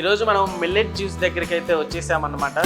ఈరోజు మనం millet juice దగ్గరికి అయితే వచ్చేసామన్నమాట.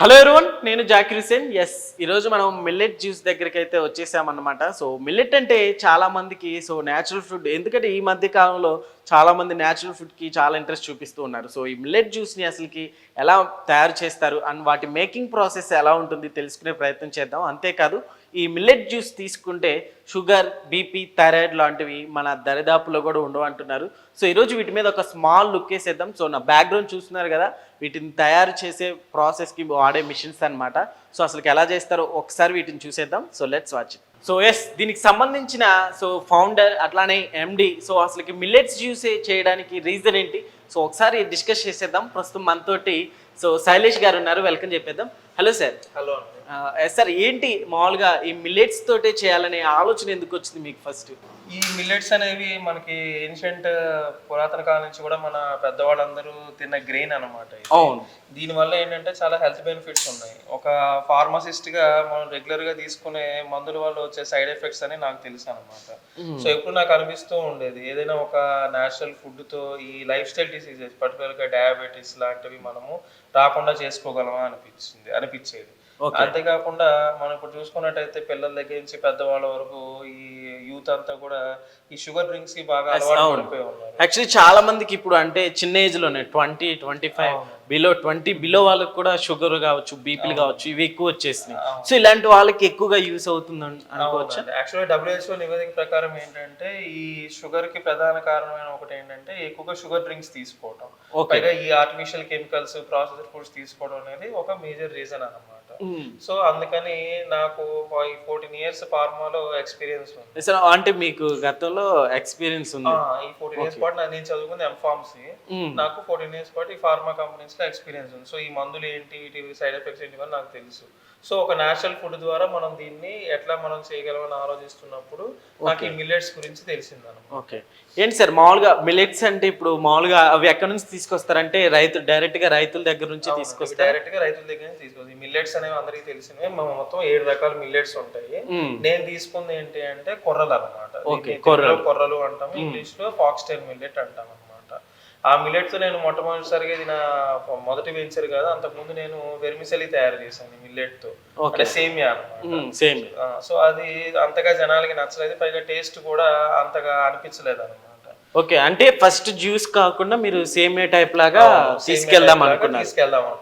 హలో ఎవరివన్ నేను జాకిర్ హుసేన్ ఎస్ ఈరోజు మనం మిల్లెట్ జ్యూస్ దగ్గరికి అయితే వచ్చేసామన్నమాట. సో మిల్లెట్ అంటే చాలా మందికి సో న్యాచురల్ ఫుడ్ ఎందుకంటే ఈ మధ్య కాలంలో చాలా మంది న్యాచురల్ ఫుడ్కి చాలా ఇంట్రెస్ట్ చూపిస్తూ ఉన్నారు. సో ఈ మిల్లెట్ జ్యూస్ని అసలుకి ఎలా తయారు చేస్తారు అండ్ వాటి మేకింగ్ ప్రాసెస్ ఎలా ఉంటుంది తెలుసుకునే ప్రయత్నం చేద్దాం. అంతేకాదు ఈ మిల్లెట్ జ్యూస్ తీసుకుంటే షుగర్ బీపీ థైరాయిడ్ లాంటివి మన దరిదాపులో కూడా ఉండవు అంటున్నారు. సో ఈరోజు వీటి మీద ఒక స్మాల్ లుక్ వేసేద్దాం. సో నా బ్యాక్గ్రౌండ్ చూస్తున్నారు కదా వీటిని తయారు చేసే ప్రాసెస్కి వాడే మిషన్స్ అన్నమాట. సో అసలు ఎలా చేస్తారో ఒకసారి వీటిని చూసేద్దాం. So let's watch so yes దీనికి సంబంధించిన సో ఫౌండర్ అట్లానే ఎండి సో అసలుకి మిల్లెట్స్ జ్యూస్ చేయడానికి రీజన్ ఏంటి? సో ఒకసారి డిస్కస్ చేసేద్దాం. ప్రస్తుతం మనతోటి సో శైలేష్ గారు ఉన్నారు. వెల్కమ్ చెప్పేద్దాం. హలో సార్ హలో సార్ ఏంటి మామూలుగా ఈ మిల్లెట్స్ తోటే చేయాలనే ఆలోచన ఎందుకు వచ్చింది మీకు ఫస్ట్ ఈ మిల్లెట్స్ అనేవి మనకి ఏన్షియంట్ పురాతన కాలం నుంచి కూడా మన పెద్దవాళ్ళందరూ తిన్న గ్రెయిన్ అనమాట అవును. దీనివల్ల ఏంటంటే చాలా హెల్త్ బెనిఫిట్స్ ఉన్నాయి. ఒక ఫార్మసిస్ట్గా మనం రెగ్యులర్గా తీసుకునే మందుల వల్ల వచ్చే సైడ్ ఎఫెక్ట్స్ అని నాకు తెలుసు అనమాట సో ఎప్పుడు నాకు అనిపిస్తూ ఉండేది. ఏదైనా ఒక నేచురల్ ఫుడ్తో ఈ లైఫ్ స్టైల్ డిసీజెస్ పర్టికులర్గా డయాబెటీస్ లాంటివి మనము రాకుండా చేసుకోగలమా అనిపించింది అనిపించేది. అంతేకాకుండా మనం ఇప్పుడు చూసుకున్నట్టయితే పిల్లల దగ్గర నుంచి పెద్దవాళ్ళ వరకు ఈ యూత్ అంతా కూడా ఈ షుగర్ డ్రింక్స్కి బాగా అలవాటు యాక్చువల్లీ చాలా మందికి ఇప్పుడు అంటే చిన్న ఏజ్లోనే twenty twenty five below twenty below వాళ్ళకి కూడా షుగర్ కావచ్చు బీపీలు కావచ్చు ఇవి ఎక్కువ వచ్చేసినాయి. సో ఇలాంటి వాళ్ళకి ఎక్కువగా యూస్ అవుతుంది అను- అనుకోవచ్చా? యాక్చువల్లీ డబ్ల్యూహెచ్ఓ నివేదిక ప్రకారం ఏంటంటే ఈ షుగర్కి ప్రధాన కారణమైన ఒకటి ఏంటంటే ఎక్కువగా షుగర్ డ్రింక్స్ తీసుకోవటం. పైగా ఈ ఆర్టిఫిషియల్ కెమికల్స్ ప్రాసెసర్ ఫుడ్స్ తీసుకోవడం అనేది ఒక మేజర్ రీజన్ అన్నమాట. సో అందుకని నాకు ఫోర్టీన్ ఇయర్స్ ఫార్మాలో ఎక్స్పీరియన్స్ ఉంది. సార్ అంటే మీకు గతంలో ఎక్స్పీరియన్స్ ఉంది. ఈ ఫోర్టీన్ ఇయర్స్ పాటు నేను చదువుకుంది ఎంఫార్మసీ. నాకు ఫోర్టీన్ ఇయర్స్ పాటు ఈ ఫార్మా కంపెనీస్లో ఎక్స్పీరియన్స్ ఉంది. సో ఈ మందులు ఏంటి వీటి సైడ్ ఎఫెక్ట్స్ ఏంటి అని నాకు తెలుసు. సో ఒక నేచురల్ ఫుడ్ ద్వారా మనం దీన్ని ఎట్లా మనం చేయగలమని ఆలోచిస్తున్నప్పుడు నాకు ఈ మిల్లెట్స్ గురించి తెలిసిందన్నమాట. ఓకే. ఏంటి సార్ మామూలుగా మిలెట్స్ అంటే ఇప్పుడు మామూలుగా అవి ఎక్కడి నుంచి తీసుకొస్తారంటే రైతు డైరెక్ట్గా రైతుల దగ్గర నుంచి తీసుకొస్తారు? డైరెక్ట్గా రైతుల దగ్గర నుంచి ఈ మిల్లెట్స్ అనేవి అందరికీ తెలిసినవి. మా మొత్తం ఏడు రకాల మిల్లెట్స్ ఉంటాయి. నేను తీసుకుంది ఏంటి అంటే కొర్రలు అనమాట కొర్రలు. అంటాం ఇంగ్లీష్లో ఫాక్స్ టైల్ మిల్లెట్ అంటాం అనమాట ఆ మిల్లెట్తో నేను మొట్టమొదటిసారిగా ఇది నా మొదటి వెంచర్ కాదు. అంతకుముందు నేను వెర్మిసెలి తయారు చేశాను మిల్లెట్తో. అంటే సేమియా అనమాట సేమ్ సో అది అంతగా జనాలకి నచ్చలేదు. పైగా టేస్ట్ కూడా అంతగా అనిపించలేదు అనమాట ఓకే అంటే ఫస్ట్ జ్యూస్ కాకుండా మీరు సేమియా టైప్ లాగా తీసుకెళ్దాం అనుకున్నారు.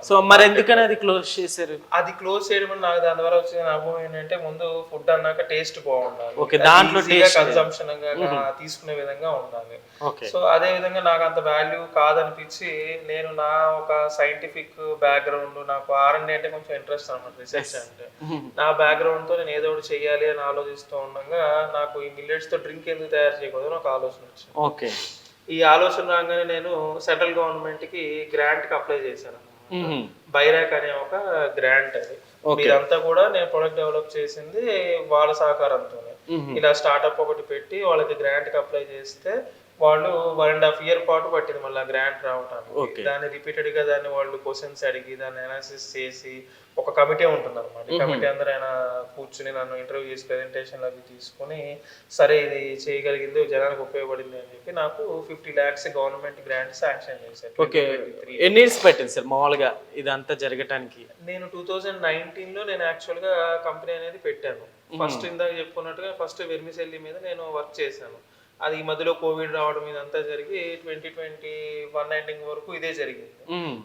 సో మరి ఎందుకని అది క్లోజ్ చేశారు? అది క్లోజ్ చేయడం నాకు దాని ద్వారా వచ్చిన అనుభవం ఏంటంటే ముందు ఫుడ్ అన్నాక టేస్ట్ బాగుండాలి. Okay, దాంట్లో taste- కన్సంప్షన్ తీసుకునే విధంగా ఉండాలి. ఓకే. సో అదే విధంగా నాకు అంత వాల్యూ కాదనిపించి నేను నా ఒక సైంటిఫిక్ బ్యాక్గ్రౌండ్ నాకు ఆర్ఎండ్ అంటే కొంచెం ఇంట్రెస్ట్ అనమాట రీసెర్చ్ అంటే. నా బ్యాక్గ్రౌండ్తో నేను ఏదో ఒకటి చెయ్యాలి అని ఆలోచిస్తూ ఉండగా నాకు ఈ మిల్లెట్స్తో డ్రింక్ ఎందుకు తయారు చేయకూడదు అని ఒక ఆలోచన వచ్చింది. ఓకే. ఈ ఆలోచన రాగానే నేను సెంట్రల్ గవర్నమెంట్కి గ్రాంట్కి అప్లై చేశాను. బైరాక్ అనే ఒక గ్రాంట్ అది. ఇదంతా కూడా నేను ప్రొడక్ట్ డెవలప్ చేసింది వాళ్ళ సహకారంతోనే. ఇలా స్టార్ట్అప్ ఒకటి పెట్టి వాళ్ళకి గ్రాంట్కి అప్లై చేస్తే వాళ్ళు వన్ అండ్ హాఫ్ ఇయర్ పాటు పట్టింది మళ్ళీ గ్రాంట్ రావడానికి దాన్ని రిపీటెడ్గా దాన్ని వాళ్ళు క్వశ్చన్స్ అడిగి దాన్ని అనాలిసిస్ చేసి ఒక కమిటీ ఉంటుంది అనమాట కమిటీ అందరూ ఆయన కూర్చుని నన్ను ఇంటర్వ్యూ చేసి ప్రెజెంటేషన్ అవి తీసుకుని సరే ఇది చేయగలిగింది జనానికి ఉపయోగపడింది అని చెప్పి నాకు fifty lakhs government grant sanction చేశారు. ఓకే ఎన్ని ఇయర్స్ పెట్టింది సార్ మామూలుగా ఇదంతా జరగటానికి? నేను టూ థౌజండ్ నైన్టీన్లో నేను యాక్చువల్గా కంపెనీ అనేది పెట్టాను. ఫస్ట్ ఇందాక చెప్పుకున్నట్టుగా ఫస్ట్ వెర్మిసెల్లి మీద నేను వర్క్ చేశాను. అది ఈ మధ్యలో కోవిడ్ రావడం ఇదంతా జరిగి ట్వంటీ ట్వంటీ వన్ ఎండింగ్ వరకు ఇదే జరిగింది.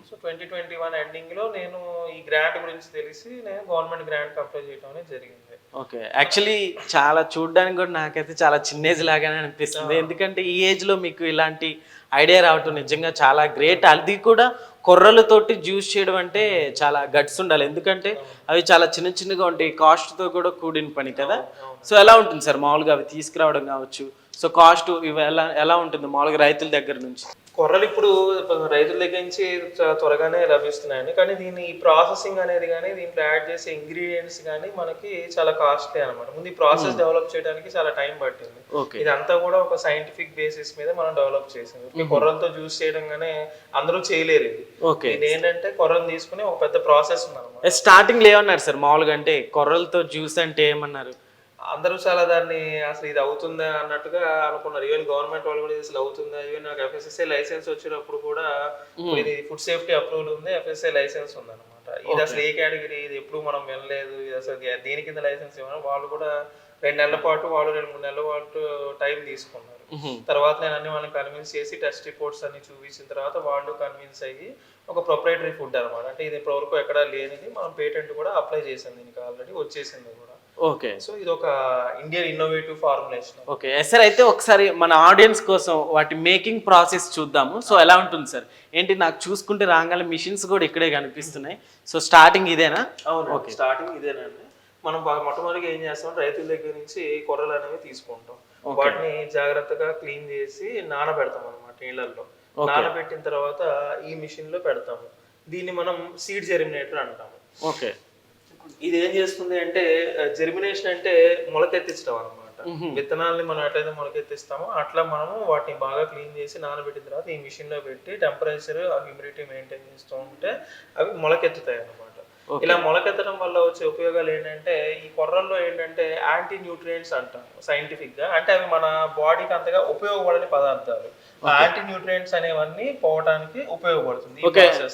సో ట్వంటీ ట్వంటీ వన్ ఎండింగ్లో నేను ఈ గ్రాంట్ గురించి తెలిసి నేను గవర్నమెంట్ గ్రాంట్ అప్లై చేయడం అనేది జరిగింది. ఓకే. యాక్చువల్లీ చాలా చూడడానికి కూడా నాకైతే చాలా చిన్న ఏజ్ లాగానే అనిపిస్తుంది. ఎందుకంటే ఈ ఏజ్లో మీకు ఇలాంటి ఐడియా రావటం నిజంగా చాలా గ్రేట్ అది కూడా కొర్రలతోటి జ్యూస్ చేయడం అంటే చాలా గట్స్ ఉండాలి. ఎందుకంటే అవి చాలా చిన్న చిన్నగా ఉంటాయి. కాస్ట్తో కూడా కూడిన పని కదా? సో ఎలా ఉంటుంది సార్? మామూలుగా అవి తీసుకురావడం కావచ్చు సో కాస్ట్ ఇవి ఎలా ఎలా ఉంటుంది మామూలుగా రైతుల దగ్గర నుంచి? కొర్రలు ఇప్పుడు రైతుల దగ్గర నుంచి త్వరగానే లభిస్తున్నాయండి. కానీ దీని ప్రాసెసింగ్ అనేది కానీ దీంట్లో యాడ్ చేసే ఇంగ్రీడియంట్స్ కానీ మనకి చాలా కాస్ట్లీ అనమాట ముందు ఈ ప్రాసెస్ డెవలప్ చేయడానికి చాలా టైం పట్టింది. ఇదంతా కూడా ఒక సైంటిఫిక్ బేసిస్ మీద మనం డెవలప్ చేసింది. ఇప్పుడు కొర్రలతో జ్యూస్ చేయడం గానే అందరూ చేయలేరు ఇది. ఏంటంటే కొర్రలు తీసుకుని ఒక పెద్ద ప్రాసెస్ ఉందన్నమాట. స్టార్టింగ్లో ఏమన్నారు సార్? మామూలుగా అంటే కొర్రలతో జ్యూస్ అంటే ఏమన్నారు? అందరూ చాలా దాన్ని అసలు ఇది అవుతుందా అన్నట్టుగా అనుకున్నారు. ఈవెన్ గవర్నమెంట్ వాళ్ళు కూడా ఇది అసలు అవుతుందా? ఈవెన్ నాకు ఎఫ్ఎస్ఎస్ఐ లైసెన్స్ వచ్చినప్పుడు కూడా ఇది ఫుడ్ సేఫ్టీ అప్రూవల్ ఉంది. ఎఫ్ఎస్ఐ లైసెన్స్ ఉంది అనమాట ఇది అసలు ఏ కేటగిరీ ఇది ఎప్పుడు మనం వినలేదు. ఇది అసలు దేని కింద లైసెన్స్ ఇవ్వను వాళ్ళు కూడా రెండు నెలల పాటు వాళ్ళు రెండు మూడు నెలల పాటు టైం తీసుకున్నారు. తర్వాత నేను అన్ని వాళ్ళని కన్విన్స్ చేసి టెస్ట్ రిపోర్ట్స్ అన్ని చూపించిన తర్వాత వాళ్ళు కన్విన్స్ అయ్యి ఒక ప్రొపరేటరీ ఫుడ్ అనమాట అంటే ఇది ఇప్పటివరకు ఎక్కడ లేనిది. మనం పేటెంట్ కూడా అప్లై చేసాం దీనికి ఆల్రెడీ వచ్చేసింది కూడా. ఓకే. సో ఇది ఒక Indian innovative formulation okay. Sir అయితే ఒకసారి మన ఆడియన్స్ కోసం వాటి మేకింగ్ ప్రాసెస్ చూద్దాము. సో ఎలా ఉంటుంది సార్? ఏంటి నాకు చూసుకుంటే రాగానే మిషన్స్ కూడా ఇక్కడే కనిపిస్తున్నాయి. సో స్టార్టింగ్ ఇదేనా? అవును స్టార్టింగ్ ఇదేనండి. మనం మొట్టమొదటిగా ఏం చేస్తాం? రైతుల దగ్గర నుంచి కొర్రలు అనేవి తీసుకుంటాం. వాటిని జాగ్రత్తగా క్లీన్ చేసి నానబెడతాం అనమాట నీళ్ళల్లో. నానబెట్టిన తర్వాత ఈ మిషన్లో పెడతాము. దీన్ని మనం సీడ్ జెర్మినేటర్ అంటాము. ఓకే. ఇది ఏం చేస్తుంది అంటే జెర్మినేషన్ అంటే మొలకెత్తించడం అనమాట విత్తనాలని మనం ఎట్లయితే మొలకెత్తిస్తామో అట్లా మనము వాటిని బాగా క్లీన్ చేసి నానబెట్టిన తర్వాత ఈ మిషన్లో పెట్టి టెంపరేచర్ హ్యూమిడిటీ మెయింటైన్ చేస్తూ ఉంటే అవి మొలకెత్తుతాయి అన్నమాట. ఇలా మొలకెత్తడం వల్ల వచ్చే ఉపయోగాలు ఏంటంటే ఈ కొర్రల్లో ఏంటంటే యాంటీ న్యూట్రియంట్స్ అంటాం సైంటిఫిక్గా. అంటే అవి మన బాడీకి అంతగా ఉపయోగపడని పదార్థాలు. యాంటీ న్యూట్రియంట్స్ అనేవన్నీ పోవడానికి ఉపయోగపడుతుంది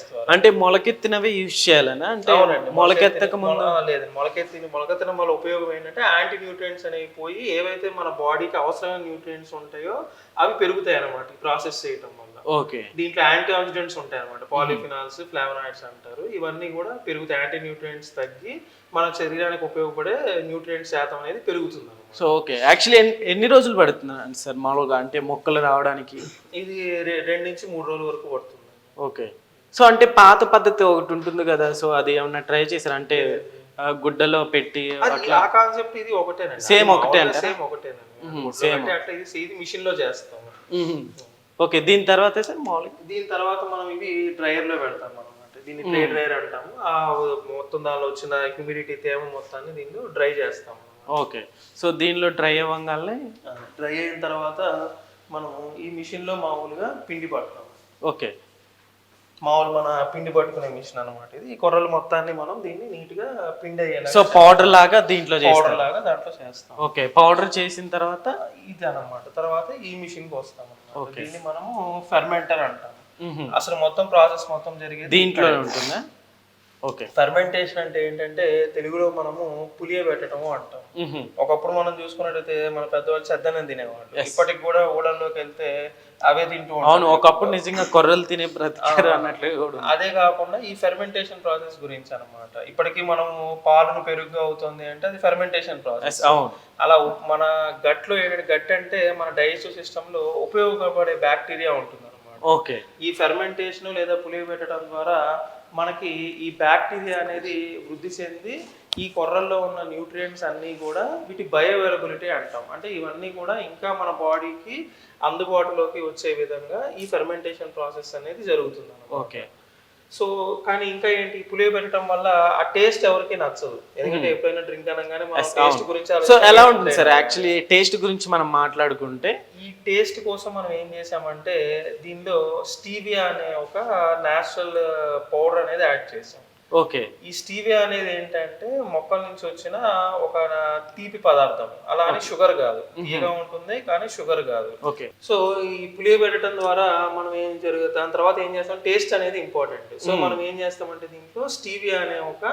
ద్వారా. అంటే మొలకెత్తినవి యూజ్ చేయాలనా? అంటే మొలకెత్తక ముందు మొల- లేదు మొలకెత్తి మొలకెత్తడం వల్ల ఉపయోగం ఏంటంటే యాంటీ న్యూట్రియంట్స్ అనేవి పోయి ఏవైతే మన బాడీకి అవసరమైన న్యూట్రియంట్స్ ఉంటాయో అవి పెరుగుతాయి అన్నమాట ప్రాసెస్ చేయటం వల్ల. ఓకే దీంట్లో యాంటీ ఆక్సిడెంట్స్ ఉంటాయి అనమాట పాలిఫినాల్స్ ఫ్లావనాయిడ్స్ అంటారు. ఇవన్నీ కూడా పెరుగుతాయి. యాంటీ న్యూట్రియంట్స్ తగ్గి మన శరీరానికి ఉపయోగపడే న్యూట్రియంట్స్ శాతం అనేది పెరుగుతుంది సో ఓకే. యాక్చువల్లీ ఎన్ని రోజులు పడుతుంది సార్ మామూలుగా? అంటే మొక్కలు రావడానికి? ఇది రెండు నుంచి మూడు రోజుల వరకు పడుతుంది. ఓకే. సో అంటే పాత పద్ధతి ఒకటి ఉంటుంది కదా? సో అది ఏమన్నా ట్రై చేశారు? అంటే గుడ్డలో పెట్టి ఆ కాన్సెప్ట్ ఇది ఒకటేనండి. Same ఒకటే సేమ్ ఒకటేనండి. అంటే అట్లా ఇది మిషన్లో చేస్తాము ఓకే. దీని తర్వాత సార్ మామూలుగా? దీని తర్వాత మనం ఇవి డ్రైయర్లో పెడతాం అనమాట దీన్ని డ్రై డ్రైయర్ అంటాము. ఆ మొత్తం దానిలో వచ్చిన హ్యూమిడిటీ తేమ మొత్తాన్ని దీన్ని డ్రై చేస్తాం. ఓకే. సో దీనిలో డ్రై అవ్వగానే? డ్రై అయిన తర్వాత మనం ఈ మిషన్లో మామూలుగా పిండి పడతాం ఓకే. మామూలు మన పిండి పట్టుకునే మిషన్ అన్నమాట ఇది. ఈ కొర్రలు మొత్తాన్ని మనం దీన్ని నీట్గా పిండి అయ్యేలా సో పౌడర్ లాగా దీంట్లో పౌడర్ లాగా దాంట్లో చేస్తాం. ఓకే. పౌడర్ చేసిన తర్వాత? ఇది అన్నమాట. తర్వాత ఈ మిషన్కి వస్తాం దీన్ని మనము ఫెర్మెంటర్ అంటాం. అసలు మొత్తం ప్రాసెస్ మొత్తం జరిగేది దీంట్లో ఉంటుందా? ఓకే. ఫెర్మెంటేషన్ అంటే ఏంటంటే తెలుగులో మనము పులియ పెట్టడము అంటాం. ఒకప్పుడు మనం చూసుకున్నట్టయితే మన పెద్దవాళ్ళు చెద్దనం తినేవాళ్ళు. ఇప్పటికి కూడా ఊళ్ళల్లోకి వెళ్తే అవే తింటూ అవును ఒకప్పుడు నిజంగా కొర్రలు తినే బ్రతికారు అన్నట్లు. అదే కాకుండా ఈ ఫెర్మెంటేషన్ ప్రాసెస్ గురించి అన్నమాట. ఇప్పటికి మనం పాలను పెరుగు అవుతుంది అంటే అది ఫెర్మెంటేషన్ ప్రాసెస్ అవును. అలా మన గట్లో ఏంటంటే గట్ అంటే మన డైజెస్టివ్ సిస్టమ్లో ఉపయోగపడే బ్యాక్టీరియా ఉంటుంది అనమాట ఓకే. ఈ ఫెర్మెంటేషన్ లేదా పులియ పెట్టడం ద్వారా మనకి ఈ బ్యాక్టీరియా అనేది వృద్ధి చెంది ఈ కొర్రల్లో ఉన్న న్యూట్రియంట్స్ అన్నీ కూడా వీటి బయోవైలబిలిటీ అంటాం. అంటే ఇవన్నీ కూడా ఇంకా మన బాడీకి అందుబాటులోకి వచ్చే విధంగా ఈ ఫెర్మెంటేషన్ ప్రాసెస్ అనేది జరుగుతుంది ఓకే. సో కానీ ఇంకా ఏంటి పులియ పెట్టడం వల్ల ఆ టేస్ట్ ఎవరికి నచ్చదు. ఎందుకంటే ఎప్పుడైనా డ్రింక్ అనగానే మనం టేస్ట్ గురించి సో. ఎలా ఉంటుంది సార్? యాక్చువల్లీ టేస్ట్ గురించి మనం మాట్లాడుకుంటే? ఈ టేస్ట్ కోసం మనం ఏం చేసామంటే దీనిలో స్టీవియా అనే ఒక నేచురల్ పౌడర్ అనేది యాడ్ చేసాం ఓకే. ఈ స్టీవియా అనేది ఏంటంటే మొక్కల నుంచి వచ్చిన ఒక తీపి పదార్థం. అలా అని షుగర్ కాదు. తీయగా ఉంటుంది కానీ షుగర్ కాదు. ఓకే. సో ఈ పులియ పెట్టడం ద్వారా మనం ఏం జరుగుతుంది? దాని తర్వాత ఏం చేస్తాం? టేస్ట్ అనేది ఇంపార్టెంట్. సో మనం ఏం చేస్తామంటే దీంట్లో స్టీవియా అనే ఒక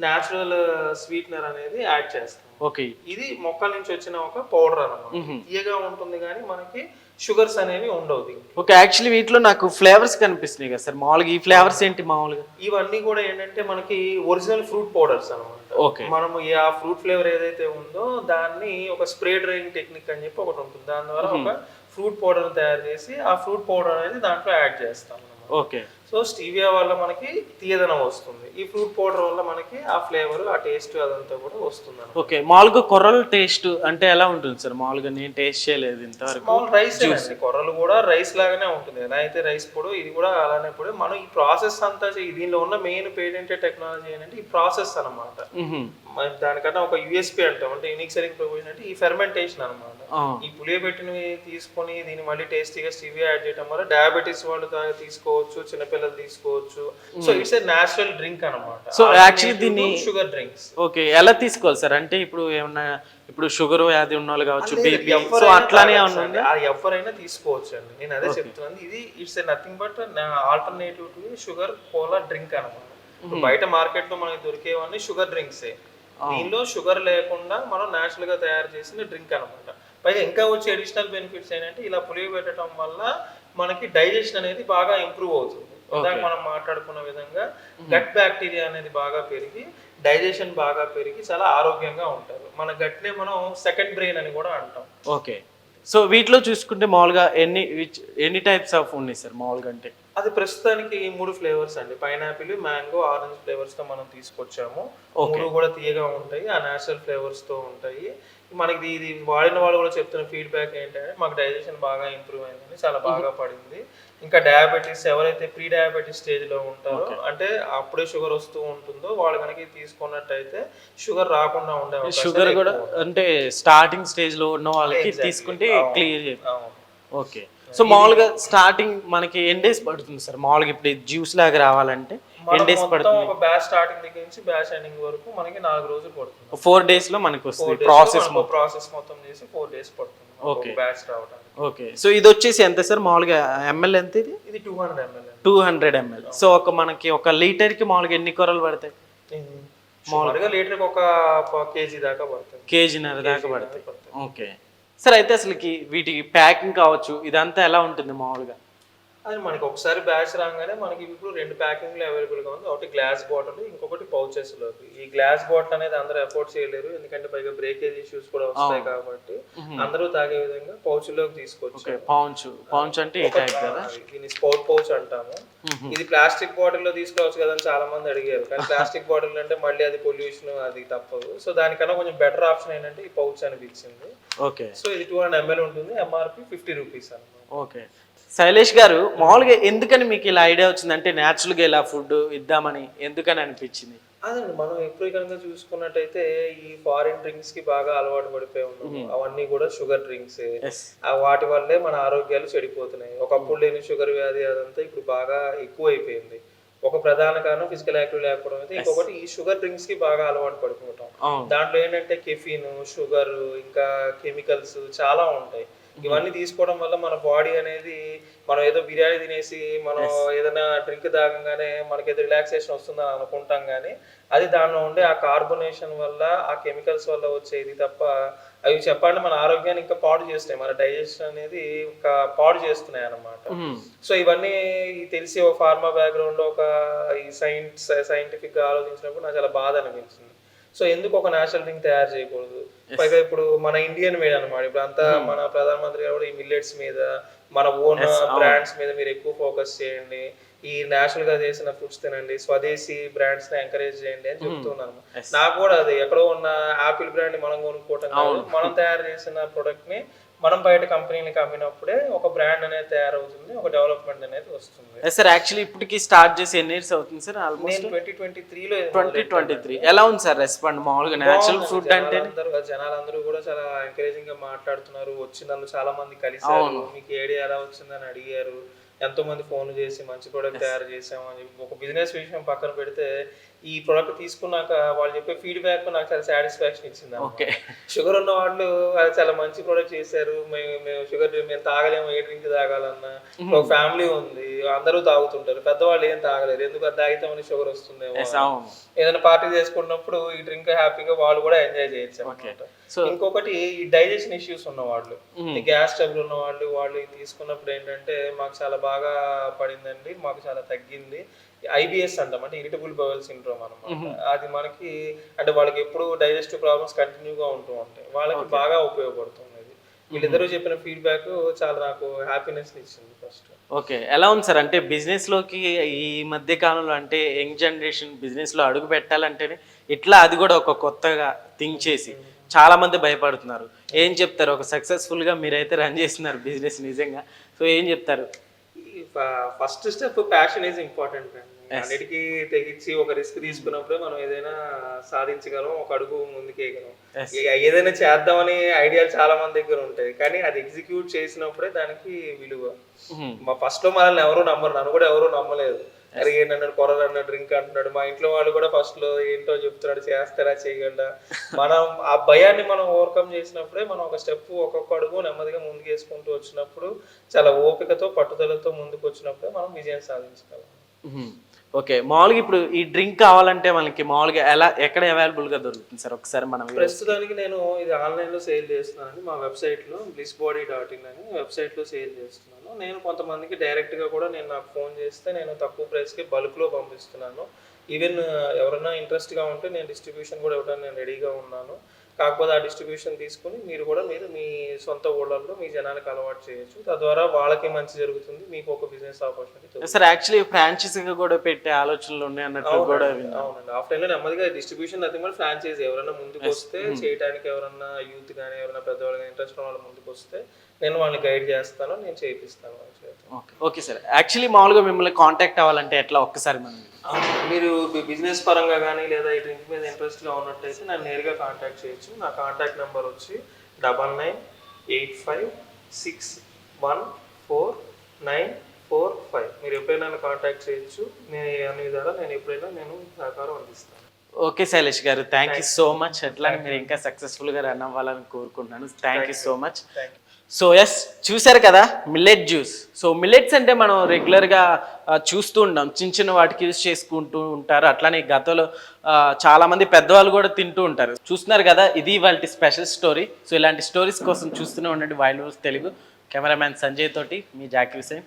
న్యాచురల్ స్వీట్నర్ అనేది యాడ్ చేస్తాం. ఓకే. ఇది మొక్కల నుంచి వచ్చిన ఒక పౌడర్ అన్నమాట. తీయగా ఉంటుంది కానీ మనకి షుగర్స్ అనేవి ఉండవు ఓకే యాక్చువల్లీ వీటిలో నాకు ఫ్లేవర్స్ కనిపిస్తున్నాయి కదా సార్. మామూలుగా ఈ ఫ్లేవర్స్ ఏంటి మామూలుగా? ఇవన్నీ కూడా ఏంటంటే మనకి ఒరిజినల్ ఫ్రూట్ పౌడర్స్ అనమాట ఓకే. మనం ఆ ఫ్రూట్ ఫ్లేవర్ ఏదైతే ఉందో దాన్ని ఒక స్ప్రే డ్రైయింగ్ టెక్నిక్ అని చెప్పి ఒకటి ఉంటుంది. దాని ద్వారా ఒక ఫ్రూట్ పౌడర్ తయారు చేసి ఆ ఫ్రూట్ పౌడర్ అనేది దాంట్లో యాడ్ చేస్తాం ఓకే. సో స్టీవియా వల్ల మనకి తీయదనం వస్తుంది. ఈ ఫ్రూట్ పౌడర్ వల్ల మనకి ఆ ఫ్లేవర్ ఆ టేస్ట్ అదంతా కూడా వస్తుంది. ఓకే మామూలుగా కొర్రల టేస్ట్ అంటే ఎలా ఉంటుంది సార్? మామూలుగా నేను టేస్ట్ చేయలేదు ఇంతవరకు. మామూలు రైస్ కొర్రలు కూడా రైస్ లాగానే ఉంటుంది. ఎలా అయితే రైస్ పొడి ఇది కూడా అలానే పొడి. మనం ఈ ప్రాసెస్ అంతా దీనిలో ఉన్న మెయిన్ పేటెంటెడ్ టెక్నాలజీ ఏంటంటే ఈ ప్రాసెస్. మనం దానికన్నా ఒక యూఎస్పీ అంటాం. అంటే యూనిక్ సెలింగ్ ప్రొవిజన్ అంటే ఈ ఫెర్మెంటేషన్ అన్నమాట. ఆ, ఈ పులియబెట్టినవి తీసుకొని దీన్ని మళ్ళీ టేస్టీగా స్టీవియా యాడ్ చేయడం వల్ల డయాబెటీస్ వాళ్ళు తీసుకోవచ్చు చిన్నపిల్లలు తీసుకోవచ్చు. So it's a natural drink అనమాట So, actually దీన్ని- షుగర్ డ్రింక్స్ ఓకే ఎలా తీసుకోవాలి సార్? అంటే ఇప్పుడు ఏమన్నా ఇప్పుడు షుగర్ వ్యాధి ఉన్న వాళ్ళు కావచ్చు బీపీ సో అట్లానే అది ఎవరైనా తీసుకోవచ్చు అండి. నేను అదే చెప్తున్నాను. ఇది it's nothing but alternative to sugar cola drink అనమాట బయట మార్కెట్లో మనకి దొరికేవన్నీ షుగర్ డ్రింక్సే దీనిలో షుగర్ లేకుండా మనం natural గా తయారు చేసిన డ్రింక్ అన్నమాట. పైగా ఇంకా వచ్చే అడిషనల్ బెనిఫిట్స్ ఏంటంటే ఇలా పులియ పెట్టడం వల్ల మనకి డైజెషన్ అనేది బాగా ఇంప్రూవ్ అవుతుంది. ఇందాక మనం మాట్లాడుకున్న విధంగా గట్ బ్యాక్టీరియా అనేది బాగా పెరిగి డైజెషన్ బాగా పెరిగి చాలా ఆరోగ్యంగా ఉంటారు. మన గట్నే మనం సెకండ్ బ్రెయిన్ అని కూడా అంటాం. ఓకే. సో వీటిలో చూసుకుంటే మామూలుగా ఎన్ని ఎన్ని టైప్స్ ఆఫ్ ఉన్నాయి సార్ మామూలుగా అంటే? అది ప్రస్తుతానికి ఈ మూడు ఫ్లేవర్స్ అండి. పైనాపిల్ మ్యాంగో ఆరెంజ్ ఫ్లేవర్స్తో మనం తీసుకొచ్చాము. మూడు కూడా తీయగా ఉంటాయి. ఆ నేచురల్ ఫ్లేవర్స్తో ఉంటాయి. మనకి ఇది వాడిన వాళ్ళు కూడా చెప్తున్న ఫీడ్బ్యాక్ ఏంటంటే మాకు డైజెషన్ బాగా ఇంప్రూవ్ అయిందని చాలా బాగా పడింది. ఇంకా డయాబెటీస్ ఎవరైతే ప్రీ డయాబెటీస్ స్టేజ్లో ఉంటారో అంటే అప్పుడే షుగర్ వస్తూ ఉంటుందో వాళ్ళు కనుక తీసుకున్నట్టయితే షుగర్ రాకుండా ఉండే షుగర్ కూడా అంటే స్టార్టింగ్ స్టేజ్లో ఉన్న వాళ్ళకి. తీసుకుంటే. క్లియర్. ఓకే. సో మామూలుగా స్టార్టింగ్ మనకి ఎన్ డేస్ పడుతుంది సార్? మామూలుగా ఇప్పుడు జ్యూస్ లాగా రావాలంటే ఎన్ డేస్ పడుతుంది? బ్యాచ్ స్టార్టింగ్ దగ్గర నుంచి బ్యాచ్ ఎండింగ్ వరకు మనకి నాలుగు రోజులు పడుతుంది. ఫోర్ డేస్లో మనకి వస్తుంది ప్రాసెస్ ప్రాసెస్ మొత్తం. చేసి ఫోర్ డేస్ పడుతుంది Okay. బ్యాచ్ రావడానికి. ఓకే సో ఇది వచ్చేసి ఎంత సార్? మామూలుగా ఎంఎల్ ఎంత ఇది? ఇది two hundred ML two hundred ML so ఒక మనకి ఒక లీటర్కి మామూలుగా ఎన్ని కూరలు పడతాయి? మామూలుగా లీటర్ ఒక కేజీ దాకా పడుతుంది. కేజీన్నర దాకా పడతాయి. ఓకే సార్ అయితే అసలుకి వీటికి ప్యాకింగ్ కావచ్చు ఇదంతా ఎలా ఉంటుంది మామూలుగా? అది మనకి ఒకసారి బ్యాచ్ రాగానే మనకి ఇప్పుడు రెండు ప్యాకింగ్లు అవైలబుల్గా ఉంది. ఒకటి గ్లాస్ బాటిల్ ఇంకొకటి లోకి. ఈ గ్లాస్ బాటిల్ అనేది అందరూ ఎఫోర్డ్ చేయలేరు. ఎందుకంటే పైగా బ్రేకేజ్ ఇష్యూస్ కూడా వస్తాయి కాబట్టి అందరూ తాగే విధంగా pouch లోకి తీసుకొచ్చు ఓకే పౌంచ్ పౌంచ్ అంటే దీన్ని స్పోర్ట్ పౌచ్ అంటాము. ఇది ప్లాస్టిక్ బాటిల్లో తీసుకోవచ్చు కదా అని చాలా మంది అడిగారు. కానీ ప్లాస్టిక్ బాటిల్ అంటే మళ్ళీ అది పొల్యూషన్ అది తప్పదు. సో దానికన్నా కొంచెం బెటర్ ఆప్షన్ ఏంటంటే ఈ పౌచ్ అనిపించింది ఓకే. సో ఇది టూ హండ్రెడ్ ఎంఎల్ ఉంటుంది. ఎంఆర్పి ఫిఫ్టీ రూపీస్ అన్నమాట. ఓకే. శైలేష్ గారు మామూలుగా ఎందుకని మీకు ఇలా ఐడియా వచ్చింది అంటే న్యాచురల్గా ఇలా ఫుడ్ ఇద్దామని ఎందుకని అనిపించింది? అదండి మనం ఎప్పుడు కనుక చూసుకున్నట్టయితే ఈ ఫారిన్ డ్రింక్స్కి బాగా అలవాటు పడిపోయి ఉన్నాము. అవన్నీ కూడా షుగర్ డ్రింక్స్ వాటి వల్లే మన ఆరోగ్యాలు చెడిపోతున్నాయి. ఒకప్పుడు లేని షుగర్ వ్యాధి అదంతా ఇప్పుడు బాగా ఎక్కువ అయిపోయింది ఒక ప్రధాన కారణం ఫిజికల్ యాక్టివ్ లేకపోవడం అయితే ఇంకొకటి ఈ షుగర్ డ్రింక్స్కి బాగా అలవాటు పడిపోవటం దాంట్లో ఏంటంటే కెఫిన్ షుగర్ ఇంకా కెమికల్స్ చాలా ఉంటాయి. ఇవన్నీ తీసుకోవడం వల్ల మన బాడీ అనేది మనం ఏదో బిర్యానీ తినేసి మనం ఏదైనా డ్రింక్ తాగంగానే మనకి ఏదో రిలాక్సేషన్ వస్తుందని అనుకుంటాం కానీ అది దానిలో ఉండే ఆ కార్బొనేషన్ వల్ల ఆ కెమికల్స్ వల్ల వచ్చేది తప్ప అవి చెప్పాలంటే మన ఆరోగ్యాన్ని ఇంకా పాడు చేస్తున్నాయి మన డైజెషన్ అనేది ఇంకా పాడు చేస్తున్నాయి అన్నమాట. మ్మ్. సో ఇవన్నీ తెలిసి ఒక ఫార్మా బ్యాక్గ్రౌండ్ ఒక ఈ సైన్స్ సైంటిఫిక్గా ఆలోచించినప్పుడు నాకు చాలా బాధ అనిపించింది. సో ఎందుకు ఒక నేషనల్ డ్రింక్ తయారు చేయకూడదు? పైగా ఇప్పుడు మన ఇండియన్ మేడ్ అనమాట ఇప్పుడు అంతా మన ప్రధానమంత్రి గారు కూడా ఈ మిల్లెట్స్ మీద మన ఓన్ బ్రాండ్స్ మీద మీరు ఎక్కువ ఫోకస్ చేయండి. ఈ నేషనల్గా చేసిన ఫుడ్స్ తినండి స్వదేశీ బ్రాండ్స్ని ఎంకరేజ్ చేయండి అని చెప్తున్నాను. నాకు కూడా అది ఎక్కడో ఉన్న యాపిల్ బ్రాండ్ మనం కొనుక్కోవటం మనం తయారు చేసిన ప్రొడక్ట్ని మనం బయట కంపెనీలకు అమ్మినప్పుడే ఒక బ్రాండ్ అనేది తయారవుతుంది ఒక డెవలప్మెంట్ అనేది వస్తుంది. సార్ యాక్చువల్లీ ఇప్పటికి స్టార్ట్ చేసి ఎన్ని ఇయర్స్ అవుతుంది సార్ ఆల్మోస్ట్ ట్వంటీ ట్వంటీ త్రీలో ట్వంటీ ట్వంటీ త్రీ ఎలా ఉంది సార్ రెస్పాండ్ మామూలుగా న్యాచురల్ ఫుడ్ అంటే? అందరూ జనాలందరూ కూడా చాలా ఎంకరేజింగ్గా మాట్లాడుతున్నారు. వచ్చినందుకు చాలా మంది కలిసారు మీకు ఏడి ఎలా వచ్చిందని అడిగారు. ఎంతో మంది ఫోన్ చేసి మంచి ప్రోడక్ట్ తయారు చేసాము అని చెప్పి ఒక బిజినెస్ విషయం పక్కన పెడితే ఈ ప్రోడక్ట్ తీసుకున్నాక వాళ్ళు చెప్పే ఫీడ్బ్యాక్ నాకు చాలా సాటిస్ఫాక్షన్ ఇచ్చింది ఓకే షుగర్ ఉన్న వాళ్ళు అది చాలా మంచి ప్రోడక్ట్ చేశారు. మేము మేము షుగర్ మేము తాగలేము. ఏ డ్రింక్ తాగాలన్నా? ఒక ఫ్యామిలీ ఉంది. అందరూ తాగుతుంటారు. పెద్దవాళ్ళు ఏం తాగలేరు. ఎందుకు అది తాగితే షుగర్ వస్తుందేమో ఏదైనా పార్టీ చేసుకున్నప్పుడు ఈ డ్రింక్ హ్యాపీగా వాళ్ళు కూడా ఎంజాయ్ చేయొచ్చు ఇంకొకటి ఈ డైజెషన్ ఇష్యూస్ ఉన్న వాళ్ళు గ్యాస్ ట్రబుల్ ఉన్న వాళ్ళు వాళ్ళు తీసుకున్నప్పుడు ఏంటంటే మాకు చాలా బాగా పడిందండి. మాకు చాలా తగ్గింది. ఐబిఎస్ అంటాం. అంటే ఇరిటబుల్ బవల్ సిండ్రోమ్ అనమాట అది మనకి అంటే వాళ్ళకి ఎప్పుడు డైజెస్టివ్ ప్రాబ్లమ్స్ కంటిన్యూగా ఉంటూ ఉంటాయి. వాళ్ళకి బాగా ఉపయోగపడుతుంది వీళ్ళిద్దరూ చెప్పిన ఫీడ్బ్యాక్ చాలా నాకు హ్యాపీనెస్ ఇచ్చింది ఫస్ట్. ఓకే. ఎలా ఉంది సార్? అంటే బిజినెస్లోకి ఈ మధ్య కాలంలో అంటే యంగ్ జనరేషన్ బిజినెస్లో అడుగు పెట్టాలంటేనే ఇట్లా అది కూడా ఒక కొత్తగా థింక్ చేసి చాలా మంది భయపడుతున్నారు. ఏం చెప్తారు? ఒక సక్సెస్ఫుల్గా మీరైతే రన్ చేస్తున్నారు బిజినెస్ నిజంగా. సో ఏం చెప్తారు? First step passion is important అండి అన్నిటికీ తెగించి ఒక రిస్క్ తీసుకున్నప్పుడే మనం ఏదైనా సాధించగలం ఒక అడుగు ముందుకేయగలం. ఏదైనా చేద్దామని ఐడియాలు చాలా మంది దగ్గర ఉంటాయి. కానీ అది ఎగ్జిక్యూట్ చేసినప్పుడే దానికి విలువ. మా ఫస్ట్లో మనల్ని ఎవరు నమ్మరు. నన్ను కూడా ఎవరు నమ్మలేదు. అరే అన్నాడు కొరలు అన్నాడు డ్రింక్ అంటున్నాడు. మా ఇంట్లో వాళ్ళు కూడా ఫస్ట్లో ఏంటో చెప్తున్నాడు చేస్తారా చేయగలరా మనం ఆ భయాన్ని మనం ఓవర్కమ్ చేసినప్పుడే మనం ఒక స్టెప్ ఒక్కొక్క అడుగు నెమ్మదిగా ముందుకేసుకుంటూ వచ్చినప్పుడు చాలా ఓపికతో పట్టుదలతో ముందుకు వచ్చినప్పుడే మనం విజయం సాధించగలం. ఓకే మామూలుగా ఇప్పుడు ఈ డ్రింక్ కావాలంటే మనకి మామూలుగా ఎలా ఎక్కడ అవైలబుల్గా దొరుకుతుంది సార్? ఒకసారి మనం ప్రస్తుతానికి నేను ఇది ఆన్లైన్లో సేల్ చేస్తున్నాను. మా వెబ్సైట్లో బ్లిస్ బాడీ డాట్ ఇన్ అని వెబ్సైట్లో సేల్ చేస్తున్నాను. నేను కొంతమందికి డైరెక్ట్గా కూడా నేను నాకు ఫోన్ చేస్తే నేను తక్కువ ప్రైస్కి బల్క్లో పంపిస్తున్నాను. ఈవెన్ ఎవరైనా ఇంట్రెస్ట్గా ఉంటే నేను డిస్ట్రిబ్యూషన్ కూడా ఇవ్వడానికి నేను రెడీగా ఉన్నాను. కాకపోతే ఆ డిస్ట్రిబ్యూషన్ తీసుకుని మీరు కూడా మీరు మీ సొంత ఊళ్ళల్లో మీ జనానికి అలవాటు చేయొచ్చు. తద్వారా వాళ్ళకి మంచి జరుగుతుంది మీకు ఒక బిజినెస్ ఆపర్చునిటీ సార్ యాక్చువల్లీ ఫ్రాంచైజీగా కూడా పెట్టే ఆలోచనలు ఉన్నాయి అన్నట్లు కూడా అవునండి. ఆఫ్లైన్లో నెమ్మదిగా డిస్ట్రిబ్యూషన్ అది కూడా ఫ్రాంచైజ్ ఎవరైనా ముందుకు వస్తే చేయడానికి ఎవరన్నా యూత్ కానీ ఎవరైనా పెద్దవాళ్ళు ఇంట్రెస్ట్ ఉన్న వాళ్ళు ముందుకు వస్తే నేను వాళ్ళని గైడ్ చేస్తాను నేను చేయిస్తాను. ఓకే. Okay sir. యాక్చువల్లీ మామూలుగా మిమ్మల్ని కాంటాక్ట్ అవ్వాలంటే ఎట్లా ఒక్కసారి మనం. మీరు బిజినెస్ పరంగా కానీ లేదా ఈ డ్రింక్ మీద ఇంట్రెస్ట్గా ఉన్నట్టయితే నన్ను నేరుగా కాంటాక్ట్ చేయొచ్చు. నా కాంటాక్ట్ నెంబర్ వచ్చి double nine eight five six one four nine four five. మీరు ఎప్పుడైనా నన్ను కాంటాక్ట్ చేయొచ్చు. నేను అన్ని విధాలా నేను ఎప్పుడైనా నేను సహకారం అందిస్తాను. ఓకే శైలేష్ గారు. థ్యాంక్ యూ సో మచ్ అట్లానే మీరు ఇంకా సక్సెస్ఫుల్గా రన్ అవ్వాలని కోరుకుంటున్నాను. Thank you so much thank you so yes చూశారు కదా మిల్లెట్ జ్యూస్ సో మిల్లెట్స్ అంటే మనం రెగ్యులర్గా చూస్తూ ఉంటాం చిన్న చిన్న వాటికి యూస్ చేసుకుంటూ ఉంటారు. అట్లానే గతంలో చాలామంది పెద్దవాళ్ళు కూడా తింటూ ఉంటారు. చూస్తున్నారు కదా ఇది వాళ్ళ స్పెషల్ స్టోరీ సో ఇలాంటి స్టోరీస్ కోసం చూస్తూనే ఉండండి. వైల్డ్ తెలుగు కెమెరామ్యాన్ సంజయ్ తోటి మీ జాకీ హుసేన్